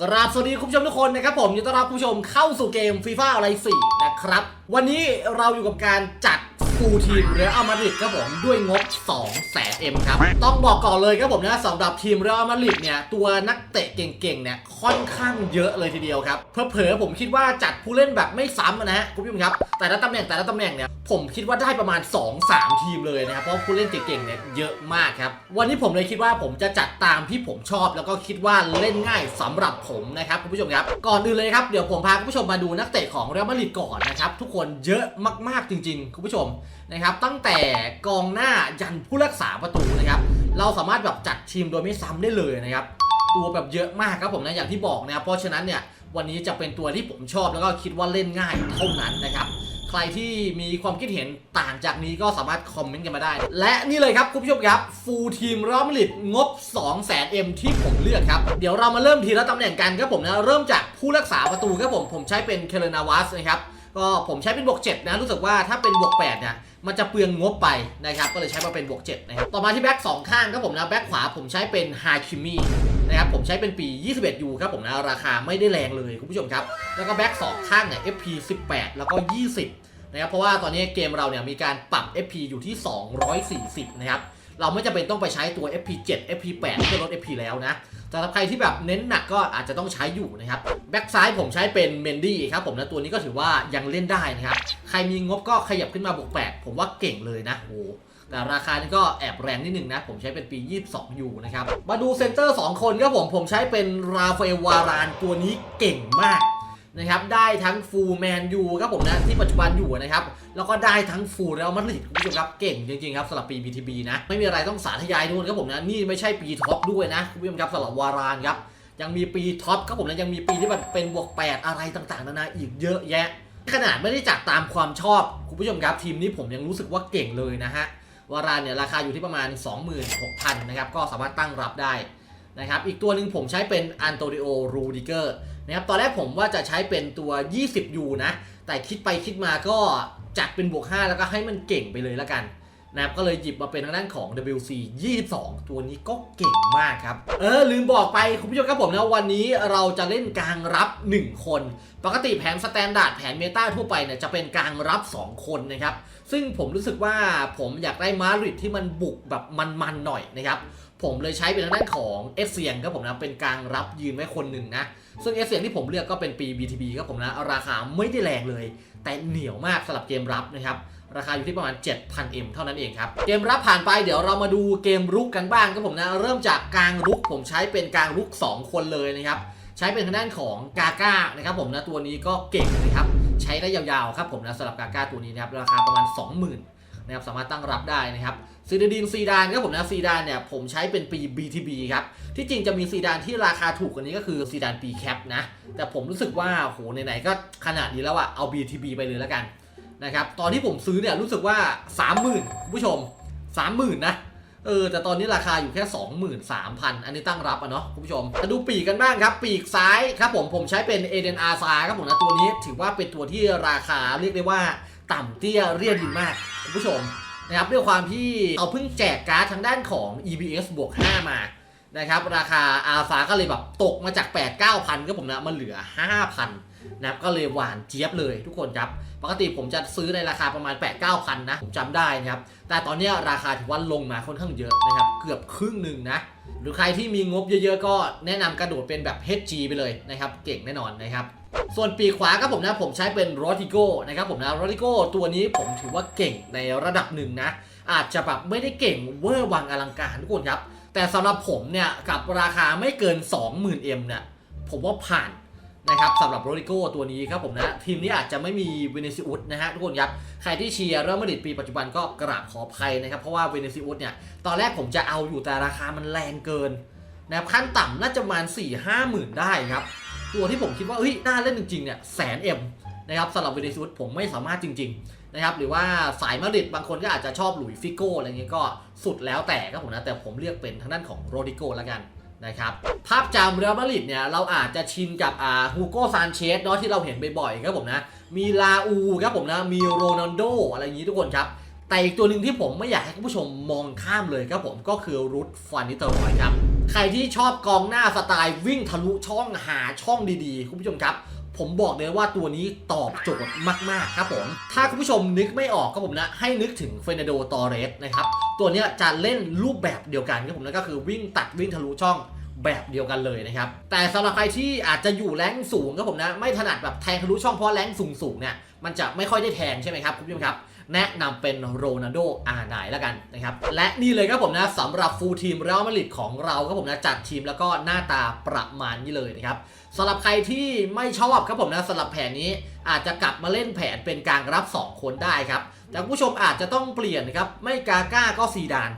กราบสวัสดีคุณผู้ชมทุกคนนะครับผมยินดีต้อนรับคุณผู้ชมเข้าสู่เกมฟีฟ่าอะไร4นะครับ วันนี้เราอยู่กับการจัด ฟูลทีมเรอัลมาดริดครับผมด้วยงบ2แสนเอ็มครับ ต้องบอกก่อนเลยครับผมนะสำหรับทีมเรอัลมาดริดเนี่ยตัวนักเตะเก่งๆเนี่ยค่อนข้างเยอะเลยทีเดียวครับเผลอๆผมคิดว่าจัดผู้เล่นแบบไม่ซ้ำนะฮะคุณผู้ชมครับ แต่ละตำแหน่งแต่ละตำแหน่งเนี่ยผมคิดว่าได้ประมาณ 2-3 ทีมเลยนะครับเพราะผู้เล่นเก่งๆเนี่ยเยอะมากครับวันนี้ผมเลยคิดว่าผมจะจัดตามที่ผมชอบ แล้วก็คิดว่าเล่นง่ายสำหรับผมนะครับคุณผู้ชมครับก่อนอื่นเลยครับเดี๋ยวผมพาคุณผู้ชมมาดูนักเตะของเรอัลมาดริดก่อนนะครับทุกคนเยอะมากๆจริง ๆ คุณผู้ชมนะครับตั้งแต่กองหน้ายันผู้รักษาประตูนะครับเราสามารถแบบจัดทีมโดยไม่ซ้ำได้เลยนะครับตัวแบบเยอะมากครับผมนะอย่างที่บอกนะครับเพราะฉะนั้นเนี่ยวันนี้จะเป็นตัวที่ผมชอบแล้วก็คิดว่าเล่นง่ายเท่านั้นนะครับใครที่มีความคิดเห็นต่างจากนี้ก็สามารถคอมเมนต์กันมาได้ และนี่เลยครับคุณผู้ชมครับฟูลทีมรอมลิดงบ 2 0 0 0 0 0 M ที่ผมเลือกครับ เดี๋ยวเรามาเริ่มทีละตำแหน่งกันครับผมนะ เริ่มจากผู้รักษาประตูครับผม ผมใช้เป็นเคเลนาวัสนะครับ ก็ผมใช้เป็นบวก7นะรู้สึกว่าถ้าเป็นบวก8เนี่ยมันจะเปลืองงบไปนะครับก็เลยใช้มาเป็นบวก7นะครับต่อมาที่แบ็ก2ข้างครับผมนะแบ็กขวาผมใช้เป็นฮาคิมินะครับผมใช้เป็นปี 21ยูครับผมนะราคาไม่ได้แรงเลยคุณผู้ชมครับแล้วก็แบ็ก2ข้างเนี่ย FP 18 แล้วก็ 20นะครับเพราะว่าตอนนี้เกมเราเนี่ยมีการปรับ FP อยู่ที่ 240 นะครับเราไม่จำเป็นต้องไปใช้ตัว FP 7 FP 8เพื่อลด FP แล้วนะ แต่ถ้าใครที่แบบเน้นหนักก็อาจจะต้องใช้อยู่นะครับแบ็กซ้ายผมใช้เป็นเมนดี้ครับผมนะตัวนี้ก็ถือว่ายังเล่นได้นะครับ ใครมีงบก็ขยับขึ้นมาบวก8ผมว่าเก่งเลยนะโอ้แต่ราคานี่ก็แอบแรงนิดนึงนะ ผมใช้เป็นปี 22 อยู่นะครับ มาดูเซนเตอร์ 2 คนครับผม ผมใช้เป็นราฟาเอลวารานตัวนี้เก่งมาก นะครับได้ทั้งฟูลแมนยูครับผมนะที่ปัจจุบันอยู่นะครับแล้วก็ได้ทั้งฟูลเรอัลมาดริดคุณผู้ชมครับเก่งจริงๆครับสำหรับปี BTB นะไม่มีอะไรต้องสาธยายด้วยครับผมนะนี่ไม่ใช่ปีท็อปด้วยนะคุณผู้ชมครับสำหรับวารานครับยังมีปีท็อปครับผมนะยังมีปีที่แบบเป็นบวก 8 อะไรต่างๆนานาอีกเยอะแยะ ขนาดไม่ได้จัดตามความชอบคุณผู้ชมครับทีมนี้ผมยังรู้สึกว่าเก่งเลยนะฮะวารานเนี่ยราคาอยู่ที่ประมาณ 26,000นะครับก็สามารถตั้งรับได้ นะครับ อีกตัวหนึ่งผมใช้เป็นอันโตริโอรูดิเกอร์นะครับ ตอนแรกผมว่าจะใช้เป็นตัว 20 U นะ แต่คิดไปคิดมาก็จัดเป็นบวก 5 แล้วก็ให้มันเก่งไปเลยละกันนะครับก็เลยหยิบมาเป็นทางด้านของ WC 22 ตัวนี้ก็เก่งมากครับ เออ ลืมบอกไป คุณผู้ชมครับผมนะ วันนี้เราจะเล่นกลางรับ 1 คน ปกติแผนสแตนดาร์ดแผนเมตาทั่วไปเนี่ยจะเป็นกลางรับ 2 คนนะครับ ซึ่งผมรู้สึกว่าผมอยากได้มาริดที่มันบุกแบบมันๆหน่อยนะครับ ผมเลยใช้เป็นทางด้านของเอสเซียนครับผมนะเป็นกลางรับยืนไว้คนหนึ่งนะ ซึ่งเอสเซียนที่ผมเลือกก็เป็นปี BTB ครับผมนะราคาไม่ได้แรงเลย แต่เหนียวมากสำหรับเกมรับนะครับราคาอยู่ที่ประมาณ 7,000M เท่านั้นเองครับ เกมรับผ่านไปเดี๋ยวเรามาดูเกมรุกกันบ้างครับผมนะ เริ่มจากกลางรุกผมใช้เป็นกลางรุก 2 คนเลยนะครับ ใช้เป็นทางด้านของกาก้านะครับผมนะตัวนี้ก็เก่งนะครับ ใช้ได้ยาวๆครับผมนะสำหรับกาก้าตัวนี้นะครับราคาประมาณ 20,000นะครับสามารถตั้งรับได้นะครับ ซีดาดินซีดานครับผมนะซีดานเนี่ยผมใช้เป็นปี BTB ครับที่จริงจะมีซีดานที่ราคาถูกกว่านี้ก็คือซีดานปีแคปนะแต่ผมรู้สึกว่าโหไหนๆก็ขนาดนี้แล้วอะเอา BTB ไปเลยแล้วกันนะครับตอนที่ผมซื้อเนี่ยรู้สึกว่า 30,000คุณผู้ชม 30,000นะเออแต่ตอนนี้ราคาอยู่แค่ 23,000 อันนี้ตั้งรับอะเนาะคุณผู้ชมมาดูปีกกันบ้างครับ ปีกซ้ายครับผมผมใช้เป็นเอเดนอาซาครับผมนะตัวนี้ถือว่าเป็นตัวที่ราคาเรียกได้ว่า ต่ำเตี้ยเรียดินมากคุณผู้ชม นะครับด้วยความที่เอาเพิ่งแจกการ์ดทางด้านของ EBS บวก 5 มานะครับราคาอาฟาก็เลยแบบตกมาจาก 8 9พันก็ผมนะมันเหลือ 5,000นะครับก็เลยหวานเจี๊ยบเลยทุกคนครับ ปกติผมจะซื้อในราคาประมาณ 8 9พันนะ ผมจำได้นะครับ แต่ตอนนี้ราคาถือว่าลงมาค่อนข้างเยอะนะครับ เกือบครึ่งหนึ่งนะ หรือใครที่มีงบเยอะๆ ก็แนะนำกระโดดเป็นแบบ HG ไปเลยนะครับ เก่งแน่นอนนะครับ ส่วนปีขวาครับผมนะผมใช้เป็นโรติโก้นะครับผมนะโรติโก้ตัวนี้ผมถือว่าเก่งในระดับหนึ่งนะ อาจจะแบบไม่ได้เก่งเวอร์วังอลังการทุกคนครับ แต่สำหรับผมเนี่ยกับราคาไม่เกิน 20,000M เนี่ยผมว่าผ่านนะครับสำหรับโรดิโก้ตัวนี้ครับผมนะ ทีมนี้อาจจะไม่มีเวเนซิอุสนะฮะทุกคนครับ ใครที่เชียร์เรอัลมาดริดปีปัจจุบันก็กราบขออภัยนะครับ เพราะว่าเวเนซิอุสเนี่ยตอนแรกผมจะเอาอยู่แต่ราคามันแรงเกินนะครับขั้นต่ำน่าจะประมาณ4 5หมื่นได้ครับ ตัวที่ผมคิดว่าเฮ้ยน่าเล่นจริงๆเนี่ยแสนเอ็มนะครับสำหรับวเนซุสผมไม่สามารถจริง ๆ นะครับ หรือว่าสายมาดริดบางคนก็อาจจะชอบหลุยฟิโก้อะไรเงี้ยก็สุดแล้วแต่ครับผมนะแต่ผมเลือกเป็นทางด้านของโรดิโก้แล้วกันนะครับภาพจำเรอัลมาดริดเนี่ยเราอาจจะชินกับอ่าฮูโก้ซานเชสเนาะที่เราเห็นบ่อยๆครับผมนะมีลาอูครับผมนะมีโรนัลโดอะไรอย่างนี้ทุกคนครับแต่อีกตัวหนึ่งที่ผมไม่อยากให้คุณผู้ชมมองข้ามเลยครับผมก็คือรุดฟานิเตอร์รอยครับ ใครที่ชอบกองหน้าสไตล์วิ่งทะลุช่องหาช่องดีๆ คุณผู้ชมครับ ผมบอกเลยว่าตัวนี้ตอบโจทย์มากๆครับผม ถ้าคุณผู้ชมนึกไม่ออกครับผมนะ ให้นึกถึงเฟรนโดตอเรสนะครับ ตัวนี้จะเล่นรูปแบบเดียวกันครับผมนั่นก็คือวิ่งตัดวิ่งทะลุช่องแบบเดียวกันเลยนะครับ แต่สำหรับใครที่อาจจะอยู่แรงสูงครับผมนะ ไม่ถนัดแบบแทงทะลุช่องเพราะแรงสูงๆเนี่ย มันจะไม่ค่อยได้แทงใช่ไหมครับคุณผู้ชมครับ แนะนำเป็นโรนัลโดอาร์ไนแล้วกันนะครับ และนี่เลยครับผมนะสำหรับฟูลทีมเรอัลมาดริดของเราครับผมนะจัดทีมแล้วก็หน้าตาประมาณนี้เลยนะครับสำหรับใครที่ไม่ชอบครับผมนะสำหรับแผนนี้อาจจะกลับมาเล่นแผนเป็นกลางรับ 2 คนได้ครับ แต่ผู้ชมอาจจะต้องเปลี่ยนนะครับไม่กาก้าก็ซีดาน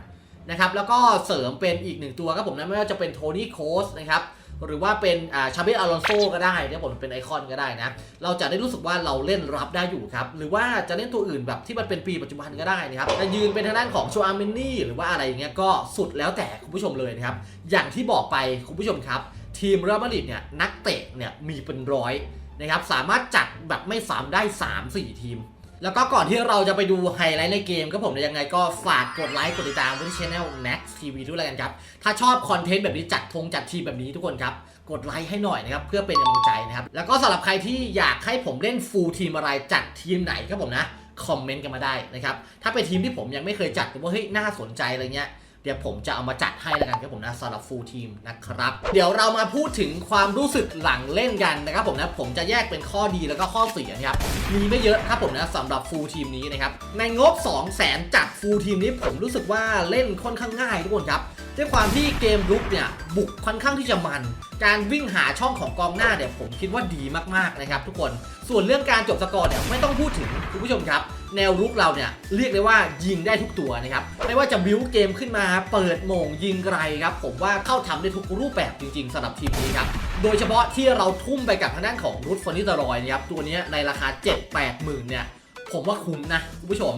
นะครับแล้วก็เสริมเป็นอีกหนึ่งตัวครับผมนะไม่ว่าจะเป็นโทนี่โคสนะครับ หรือว่าเป็นอ่าชาเบตอลอนโซก็ได้เนี่ยผมเป็นไอคอนก็ได้นะ เราจะได้รู้สึกว่าเราเล่นรับได้อยู่ครับ หรือว่าจะเล่นตัวอื่นแบบที่มันเป็นปีปัจจุบันก็ได้นะครับจะยืนเป็นทางด้านของชัวอาร์เมนี่หรือว่าอะไรอย่างเงี้ยก็สุดแล้วแต่คุณผู้ชมเลยนะครับ อย่างที่บอกไปคุณผู้ชมครับ ทีมเรอัลมาดริดเนี่ยนักเตะเนี่ยมีเป็นร้อยนะครับสามารถจัดแบบไม่ซ้ำได้ 3-4 ทีม แล้วก็ก่อนที่เราจะไปดูไฮไลท์ในเกมครับผมเนี่ยยังไงก็ฝากกดไลค์กดติดตามไว้ที่ช่อง Max TV ด้วยแล้วกันครับ ถ้าชอบคอนเทนต์แบบนี้จัดทงจัดทีมแบบนี้ทุกคนครับ กดไลค์ให้หน่อยนะครับ เพื่อเป็นกำลังใจนะครับ แล้วก็สำหรับใครที่อยากให้ผมเล่นฟูลทีมอะไรจัดทีมไหนครับผมนะคอมเมนต์กันมาได้นะครับถ้าเป็นทีมที่ผมยังไม่เคยจัดแต่ว่าเฮ้ยน่าสนใจอะไรเงี้ย เดี๋ยวผมจะเอามาจัดให้แล้วกันครับผมนะสำหรับฟูลทีมนะครับ เดี๋ยวเรามาพูดถึงความรู้สึกหลังเล่นกันนะครับผมนะผมจะแยกเป็นข้อดีแล้วก็ข้อเสียนะครับมีไม่เยอะครับผมนะสำหรับฟูลทีมนี้นะครับในงบ 2 0 0แสนจัดฟูลทีมนี้ผมรู้สึกว่าเล่นค่อนข้างง่ายทุกคนครับด้วยความที่เกมรุกเนี่ยบุกค่อนข้างที่จะมัน การวิ่งหาช่องของกองหน้าเนี่ยผมคิดว่าดีมากๆนะครับทุกคนส่วนเรื่องการจบสกอร์เนี่ยไม่ต้องพูดถึงคุณผู้ชมครับ แนวรุกเราเนี่ยเรียกได้ว่ายิงได้ทุกตัวนะครับไม่ว่าจะบิวเกมขึ้นมาเปิดโมงยิงไกลครับผมว่าเข้าทำได้ทุกรูปแบบจริงๆสำหรับทีมนี้ครับโดยเฉพาะที่เราทุ่มไปกับทางด้านของรุดฟอนิตรอยนะครับตัวนี้ในราคา 7-8หมื่นเนี่ยผมว่าคุ้มนะคุณผู้ชม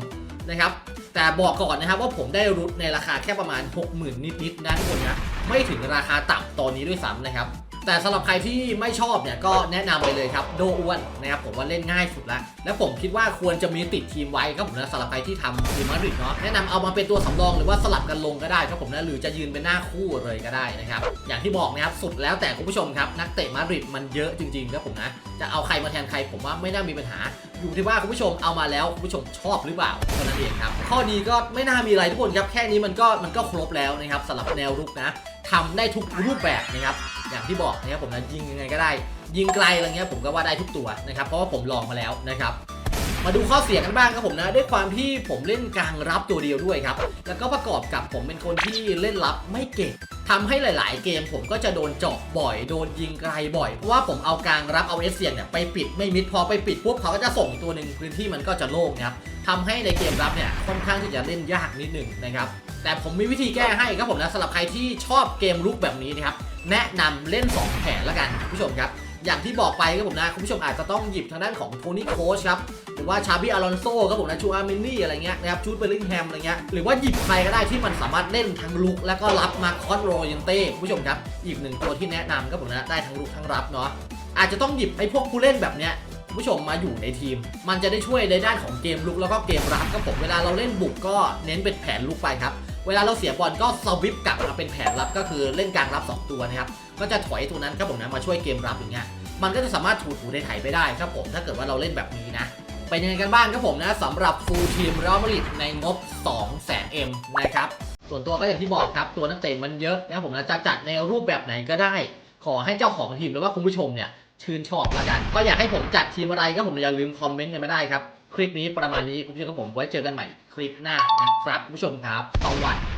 นะครับแต่บอกก่อนนะครับว่าผมได้รุดในราคาแค่ประมาณ 60,000 นิดๆนะทุกคนนะไม่ถึงราคาต่ำตอนนี้ด้วยซ้ำนะครับ แต่สำหรับใครที่ไม่ชอบเนี่ยก็แนะนำไปเลยครับโดอ้วนนะครับผมว่าเล่นง่ายสุดแล้วและผมคิดว่าควรจะมีติดทีมไว้ครับผมนะสำหรับใครที่ทำทีมมาดริดเนาะแนะนำเอามาเป็นตัวสำรองหรือว่าสลับกันลงก็ได้ครับผมนะหรือจะยืนเป็นหน้าคู่เลยก็ได้นะครับอย่างที่บอกนะครับสุดแล้วแต่คุณผู้ชมครับนักเตะมาดริดมันเยอะจริงๆครับผมนะจะเอาใครมาแทนใครผมว่าไม่น่ามีปัญหา อยู่ที่ว่าคุณผู้ชมเอามาแล้วคุณผู้ชมชอบหรือเปล่าเท่านั้นเองครับข้อดีก็ไม่น่ามีอะไรทุกคนครับแค่นี้มันก็มันก็ครบแล้วนะครับสำหรับแนวรุกนะ ทำได้ทุกรูปแบบนะครับอย่างที่บอกนะครับผมนะยิงยังไงก็ได้ ยิงไกลอะไรเงี้ยผมก็ว่าได้ทุกตัวนะครับเพราะว่าผมลองมาแล้วนะครับมาดูข้อเสียกันบ้างครับผมนะด้วยความที่ผมเล่นกลางรับตัวเดียวด้วยครับแล้วก็ประกอบกับผมเป็นคนที่เล่นรับไม่เก่งทำให้หลาย ๆ เกมผมก็จะโดนเจาะบ่อย โดนยิงไกลบ่อย เพราะว่าผมเอากลางรับเอาเอสเซียนเนี่ยไปปิดไม่มิดพอไปปิดปุ๊บเขาก็จะส่งตัวหนึ่งพื้นที่มันก็จะโล่งนะครับทำให้ในเกมรับเนี่ยค่อนข้างที่จะเล่นยากนิดหนึ่งนะครับ แต่ผมมีวิธีแก้ให้ครับผมนะสำหรับใครที่ชอบเกมลุกแบบนี้นะครับ แนะนำเล่น 2 แผนละกันคุณผู้ชมครับ อย่างที่บอกไปครับผมนะ คุณผู้ชมอาจจะต้องหยิบทางด้านของโทนี่โคชครับ หรือว่าชาบิอ alonso โซครับผมนะ ชูอาร์เมนี่อะไรเงี้ยนะครับ ชูดเบลลิงแฮมอะไรเงี้ย หรือว่าหยิบใครก็ได้ที่มันสามารถเล่นทั้งลุกแล้วก็รับมาคอสโรยันเต้คุณผู้ชมครับ อีกหนึ่งตัวที่แนะนำครับผมนะ ได้ทั้งลุกทั้งรับเนาะ อาจจะต้องหยิบไอ้พวกผู้เล่นแบบเนี้ยคุณผู้ชมมาอยู่ในทีม มันจะได้ช่วยในด้านของเกมลุกแล้วก็เกมรับครับผมเวลาเราเล่นบุกก็เน้นเป็นแผนลุกไปครับ เวลาเราเสียบอลก็สวิปกลับมาเป็นแผนรับก็คือเล่นกลางรับ 2 ตัวนะครับ ก็จะถอยตัวนั้นครับผมนะมาช่วยเกมรับอย่างเงี้ย มันก็จะสามารถถูถูในไถไปได้ครับผม ถ้าเกิดว่าเราเล่นแบบนี้นะ เป็นยังไงกันบ้างครับผมนะสำหรับฟูลทีมเรอัลมาดริดในงบ 2 0 0 0 0 0 M นะครับ ส่วนตัวก็อย่างที่บอกครับตัวนักเตะมันเยอะนะครับผมนะจะจัดในรูปแบบไหนก็ได้ ขอให้เจ้าของทีมหรือว่าคุณผู้ชมเนี่ยชื่นชอบละกัน ก็อยากให้ผมจัดทีมอะไรก็ผมอย่าลืมคอมเมนต์กันมาได้ครับ คลิปนี้ประมาณนี้คุณผู้ชมครับผมไว้เจอกันใหม่คลิปหน้านะครับคุณผู้ชมครับสวัสดี